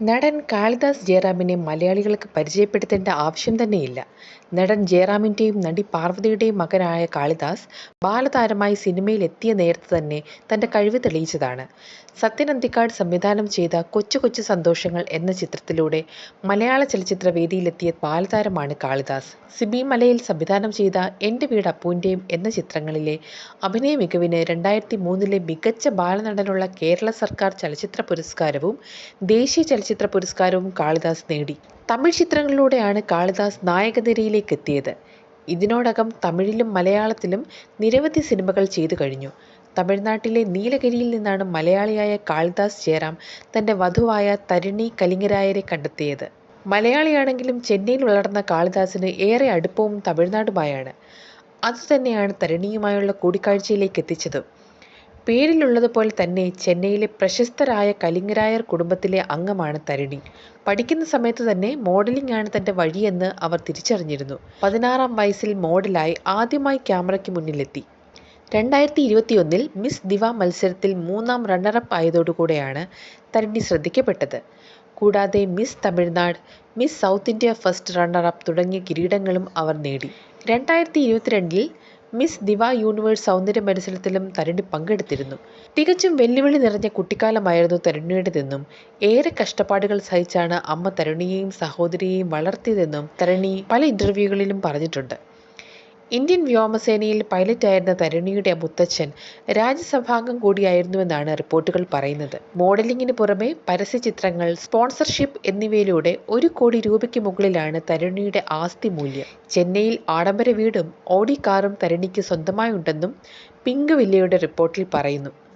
നടൻ കാളിദാസ് ജയറാമിനെ മലയാളികൾക്ക് പരിചയപ്പെടുത്തേണ്ട ആവശ്യം തന്നെയില്ല. നടൻ ജയറാമിന്റെയും നടി പാർവതിയുടെയും മകനായ കാളിദാസ് ബാലതാരമായി സിനിമയിൽ എത്തിയ നേരത്ത് തന്നെ തന്റെ കഴിവ് തെളിയിച്ചതാണ്. സത്യൻ അന്തിക്കാട് സംവിധാനം ചെയ്ത കൊച്ചു കൊച്ചു സന്തോഷങ്ങൾ എന്ന ചിത്രത്തിലൂടെ മലയാള ചലച്ചിത്ര വേദിയിലെത്തിയ ബാലതാരമാണ് കാളിദാസ്. സിബി മലയിൽ സംവിധാനം ചെയ്ത എന്റെ വീട് അപ്പൂന്റെയും എന്ന ചിത്രങ്ങളിലെ അഭിനയ മികവിന് രണ്ടായിരത്തി മൂന്നിലെ മികച്ച ബാലനടനുള്ള കേരള സർക്കാർ ചലച്ചിത്ര പുരസ്കാരവും ദേശീയ ചലച്ചിത്ര പുരസ്കാരവും കാളിദാസ് നേടി. തമിഴ് ചിത്രങ്ങളിലൂടെയാണ് കാളിദാസ് നായകനിരയിലേക്ക് എത്തിയത് ഇതിനോടകം തമിഴിലും മലയാളത്തിലും നിരവധി സിനിമകൾ ചെയ്തു കഴിഞ്ഞു. തമിഴ്നാട്ടിലെ നീലഗിരിയിൽ നിന്നാണ് മലയാളിയായ കാളിദാസ് ജയറാം തന്റെ വധുവായ തരിണി കലിംഗരായരെ കണ്ടെത്തിയത്. മലയാളിയാണെങ്കിലും ചെന്നൈയിൽ വളർന്ന കാളിദാസിന് ഏറെ അടുപ്പവും തമിഴ്നാടുമായാണ്. അതുതന്നെയാണ് കൂടിക്കാഴ്ചയിലേക്ക് കൂടിക്കാഴ്ചയിലേക്കെത്തിച്ചതും. പേരിലുള്ളതുപോലെ തന്നെ ചെന്നൈയിലെ പ്രശസ്തരായ കലിംഗരായർ കുടുംബത്തിലെ അംഗമാണ് തരിണി. പഠിക്കുന്ന സമയത്ത് തന്നെ മോഡലിംഗ് ആണ് തന്റെ വഴിയെന്ന് അവർ തിരിച്ചറിഞ്ഞിരുന്നു. പതിനാറാം വയസ്സിൽ മോഡലായി ആദ്യമായി ക്യാമറയ്ക്ക് മുന്നിലെത്തി. രണ്ടായിരത്തി ഇരുപത്തിയൊന്നിൽ മിസ് ദിവ മത്സരത്തിൽ മൂന്നാം റണ്ണറപ്പ് ആയതോടുകൂടെയാണ് തരിണി ശ്രദ്ധിക്കപ്പെട്ടത്. കൂടാതെ Miss Tamil Nadu, Miss South India first runner up തുടങ്ങിയ കിരീടങ്ങളും അവർ നേടി. രണ്ടായിരത്തി ഇരുപത്തിരണ്ടിൽ മിസ് ദിവ യൂണിവേഴ്സ് സൗന്ദര്യ മത്സരത്തിലും തരുണി പങ്കെടുത്തിരുന്നു. തികച്ചും വെല്ലുവിളി നിറഞ്ഞ കുട്ടിക്കാലമായിരുന്നു തരുണിയുടേതെന്നും ഏറെ കഷ്ടപ്പാടുകൾ സഹിച്ചാണ് അമ്മ തരുണിയെയും സഹോദരിയെയും വളർത്തിയതെന്നും തരുണി പല ഇന്റർവ്യൂകളിലും പറഞ്ഞിട്ടുണ്ട്. ഇന്ത്യൻ വ്യോമസേനയിൽ പൈലറ്റായിരുന്ന തരുണിയുടെ മുത്തച്ഛൻ രാജ്യസഭാംഗം കൂടിയായിരുന്നുവെന്നാണ് റിപ്പോർട്ടുകൾ പറയുന്നത്. മോഡലിംഗിന് പുറമെ പരസ്യചിത്രങ്ങൾ, സ്പോൺസർഷിപ്പ് എന്നിവയിലൂടെ ഒരു കോടി രൂപയ്ക്ക് മുകളിലാണ് തരുണിയുടെ ആസ്തി മൂല്യം. ചെന്നൈയിൽ ആഡംബര വീടും ഓഡി കാറും തരുണിക്ക് സ്വന്തമായുണ്ടെന്നും പിങ്ക് വില്ലയുടെ റിപ്പോർട്ടിൽ പറയുന്നു.